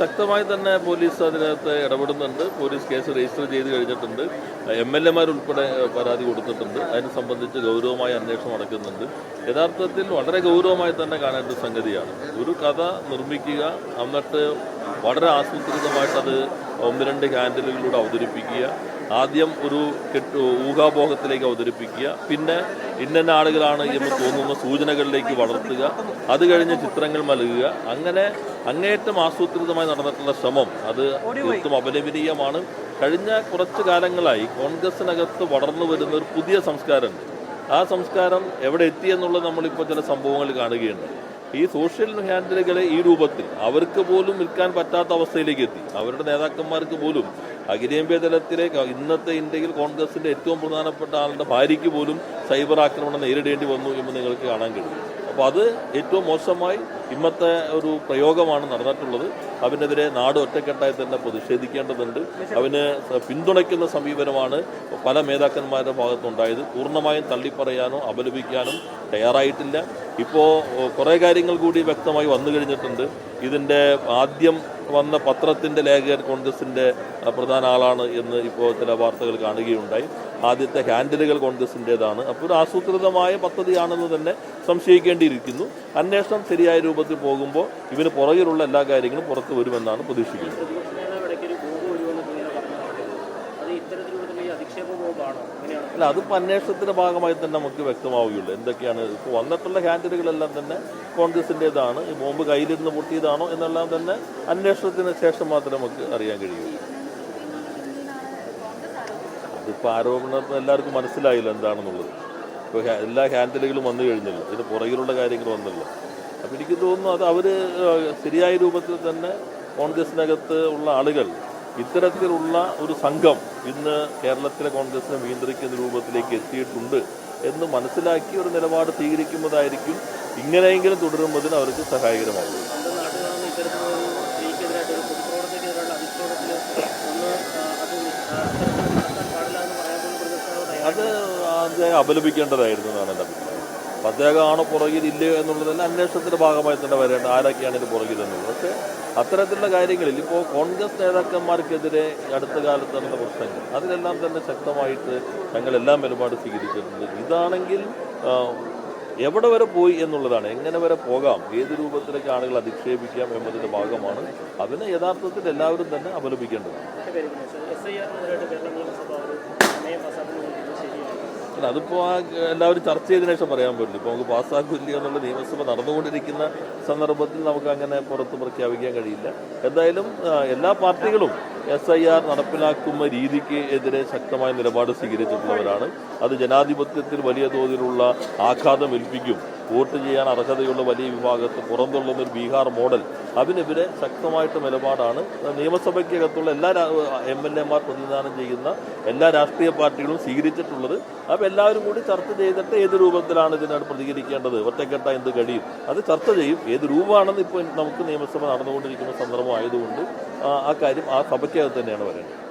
ശക്തമായി തന്നെ പോലീസ് അതിനകത്ത് ഇടപെടുന്നുണ്ട്. പോലീസ് കേസ് രജിസ്റ്റർ ചെയ്ത് കഴിഞ്ഞിട്ടുണ്ട്. എം എൽ എമാരുൾപ്പെടെ പരാതി കൊടുത്തിട്ടുണ്ട്. അതിനെ സംബന്ധിച്ച് ഗൗരവമായ അന്വേഷണം നടക്കുന്നുണ്ട്. യഥാർത്ഥത്തിൽ വളരെ ഗൗരവമായി തന്നെ കാണേണ്ട സംഗതിയാണ്. ഒരു കഥ നിർമ്മിക്കുക എന്നിട്ട് വളരെ ആസൂത്രിതമായിട്ട് അത് ഒന്ന് രണ്ട് ഹാൻഡിലുകളിലൂടെ അവതരിപ്പിക്കുക. ആദ്യം ഒരു കെട്ട് ഊഹാപോഹത്തിലേക്ക് അവതരിപ്പിക്കുക. പിന്നെ ഇന്ന ആളുകളാണ് എന്ന് തോന്നുന്ന സൂചനകളിലേക്ക് വളർത്തുക. അത് കഴിഞ്ഞ് ചിത്രങ്ങൾ നൽകുക അങ്ങനെ അങ്ങേയറ്റം ആസൂത്രിതമായി നടന്നിട്ടുള്ള ശ്രമം അത് തീർത്തും അപലപനീയമാണ്. കഴിഞ്ഞ കുറച്ച് കാലങ്ങളായി കോൺഗ്രസിനകത്ത് വളർന്നു വരുന്ന ഒരു പുതിയ സംസ്കാരമുണ്ട്. ആ സംസ്കാരം എവിടെ എത്തി എന്നുള്ളത് നമ്മളിപ്പോൾ ചില സംഭവങ്ങൾ കാണുകയുണ്ട്. ഈ സോഷ്യൽ ഹാൻഡിലുകളെ ഈ രൂപത്തിൽ അവർക്ക് പോലും വിൽക്കാൻ പറ്റാത്ത അവസ്ഥയിലേക്ക് എത്തി. അവരുടെ നേതാക്കന്മാർക്ക് പോലും അഖിലേന്ത്യാ തലത്തിലെ ഇന്നത്തെ ഇന്ത്യയിൽ കോൺഗ്രസിന്റെ ഏറ്റവും പ്രധാനപ്പെട്ട ആളുടെ ഭാര്യയ്ക്ക് പോലും സൈബർ ആക്രമണം നേരിടേണ്ടി വന്നു എന്ന് നിങ്ങൾക്ക് കാണാൻ കഴിയും. അപ്പോൾ അത് ഏറ്റവും മോശമായി ഇന്നത്തെ ഒരു പ്രയോഗമാണ് നടന്നിട്ടുള്ളത്. അവനെതിരെ നാട് ഒറ്റക്കെട്ടായി തന്നെ പ്രതിഷേധിക്കേണ്ടതുണ്ട്. അവന് പിന്തുണയ്ക്കുന്ന സമീപനമാണ് പല നേതാക്കന്മാരുടെ ഭാഗത്തുണ്ടായത്. പൂർണമായും തള്ളിപ്പറയാനോ അപലപിക്കാനും തയ്യാറായിട്ടില്ല. ഇപ്പോൾ കുറേ കാര്യങ്ങൾ കൂടി വ്യക്തമായി വന്നു കഴിഞ്ഞിട്ടുണ്ട്. ഇതിന്റെ ആദ്യം വന്ന പത്രത്തിന്റെ ലേഖകൻ കോൺഗ്രസിന്റെ പ്രധാന ആളാണ് എന്ന് ഇപ്പോൾ ചില വാർത്തകൾ കാണുകയുണ്ടായി. ആദ്യത്തെ ഹാൻഡിലുകൾ കോൺഗ്രസിന്റേതാണ് അപ്പോൾ ഒരു ആസൂത്രിതമായ പദ്ധതിയാണെന്ന് തന്നെ സംശയിക്കേണ്ടിയിരിക്കുന്നു. അന്വേഷണം ശരിയായ രൂപത്തിൽ പോകുമ്പോൾ ഇവന് പുറകിലുള്ള എല്ലാ കാര്യങ്ങളും പുറത്തു വരുമെന്നാണ് പ്രതീക്ഷിക്കുന്നത്. അല്ല അതിപ്പോൾ അന്വേഷണത്തിന്റെ ഭാഗമായി തന്നെ നമുക്ക് വ്യക്തമാവുകയുള്ളൂ. എന്തൊക്കെയാണ് ഇപ്പോൾ വന്നിട്ടുള്ള ഹാൻഡിലുകളെല്ലാം തന്നെ കോൺഗ്രസിന്റെതാണ് ഈ ബോംബ് കയ്യിലിരുന്ന് പൊട്ടിയതാണോ എന്നെല്ലാം തന്നെ അന്വേഷണത്തിന് ശേഷം മാത്രമേ നമുക്ക് അറിയാൻ കഴിയൂ അതിപ്പോൾ ആരോപണം എല്ലാവർക്കും മനസ്സിലായില്ല എന്താണെന്നുള്ളത്. ഇപ്പോൾ എല്ലാ ഹാൻഡിലുകളും വന്നു കഴിഞ്ഞല്ലോ. ഇതിന് പുറകിലുള്ള കാര്യങ്ങൾ വന്നല്ലോ. അപ്പോൾ എനിക്ക് തോന്നുന്നു അത് അവർ ശരിയായ രൂപത്തിൽ തന്നെ കോൺഗ്രസിനകത്ത് ഉള്ള ആളുകൾ ഇത്തരത്തിലുള്ള ഒരു സംഘം ഇന്ന് കേരളത്തിലെ കോൺഗ്രസിനെ നിയന്ത്രിക്കുന്ന രൂപത്തിലേക്ക് എത്തിയിട്ടുണ്ട് എന്ന് മനസ്സിലാക്കി ഒരു നിലപാട് സ്വീകരിക്കുന്നതായിരിക്കും ഇങ്ങനെയെങ്കിലും തുടരുന്നതിന് അവർക്ക് സഹായകരമാകും അത് അത് അപലപിക്കേണ്ടതായിരുന്നു എന്നാണ് എന്റെ അഭിപ്രായം. അപ്പം അദ്ദേഹമാണോ പുറകിൽ ഇല്ലയോ എന്നുള്ളതല്ല അന്വേഷണത്തിന്റെ ഭാഗമായി തന്നെ വരേണ്ട ആരൊക്കെയാണ് ഇത് പുറകിൽ എന്നുള്ളത്. പക്ഷേ അത്തരത്തിലുള്ള കാര്യങ്ങളിൽ ഇപ്പോൾ കോൺഗ്രസ് നേതാക്കന്മാർക്കെതിരെ അടുത്ത കാലത്ത് നടന്ന പ്രശ്നങ്ങൾ അതിലെല്ലാം തന്നെ ശക്തമായിട്ട് ഞങ്ങളെല്ലാം നിലപാട് സ്വീകരിച്ചിട്ടുണ്ട്. ഇതാണെങ്കിൽ എവിടെ വരെ പോയി എന്നുള്ളതാണ് എങ്ങനെ വരെ പോകാം ഏത് രൂപത്തിലേക്ക് ആളുകൾ അധിക്ഷേപിക്കാം എന്നതിന്റെ ഭാഗമാണ് അതിനെ യഥാർത്ഥത്തിൽ എല്ലാവരും തന്നെ അപലപിക്കേണ്ടതാണ് അല്ല അതിപ്പോൾ ആ എല്ലാവരും ചർച്ച ചെയ്തതിനു ശേഷം പറയാൻ പറ്റില്ല ഇപ്പോൾ നമുക്ക് പാസ്സാക്കില്ല എന്നുള്ള നിയമസഭ നടന്നുകൊണ്ടിരിക്കുന്ന സന്ദർഭത്തിൽ നമുക്ക് അങ്ങനെ പുറത്ത് പ്രഖ്യാപിക്കാൻ കഴിയില്ല. എന്തായാലും എല്ലാ പാർട്ടികളും എസ് ഐ ആർ നടപ്പിലാക്കുന്ന രീതിക്ക് എതിരെ ശക്തമായ നിലപാട് സ്വീകരിച്ചിട്ടുള്ളവരാണ്. അത് ജനാധിപത്യത്തിൽ വലിയ തോതിലുള്ള ആഘാതം ഏൽപ്പിക്കും. വോട്ട് ചെയ്യാൻ അർഹതയുള്ള വലിയ വിഭാഗത്ത് പുറന്തള്ളുന്ന ഒരു ബീഹാർ മോഡൽ അതിനെതിരെ ശക്തമായിട്ട് നിലപാടാണ്. നിയമസഭയ്ക്കകത്തുള്ള എല്ലാ എം എൽ എമാർ പ്രതിനിധാനം ചെയ്യുന്ന എല്ലാ രാഷ്ട്രീയ പാർട്ടികളും സ്വീകരിച്ചിട്ടുള്ളത്. അപ്പോൾ എല്ലാവരും കൂടി ചർച്ച ചെയ്തിട്ട് ഏത് രൂപത്തിലാണ് ഇതിനോട് പ്രതികരിക്കേണ്ടത്? ഒറ്റക്കെട്ട എന്ത് കഴിയും അത് ചർച്ച ചെയ്യും. ഏത് രൂപമാണെന്ന് ഇപ്പോൾ നമുക്ക് നിയമസഭ നടന്നുകൊണ്ടിരിക്കുന്ന സന്ദർഭം ആയതുകൊണ്ട് ആ- ആ കാര്യം ആ സഭയ്ക്കകത്ത് തന്നെയാണ് വരേണ്ടത്.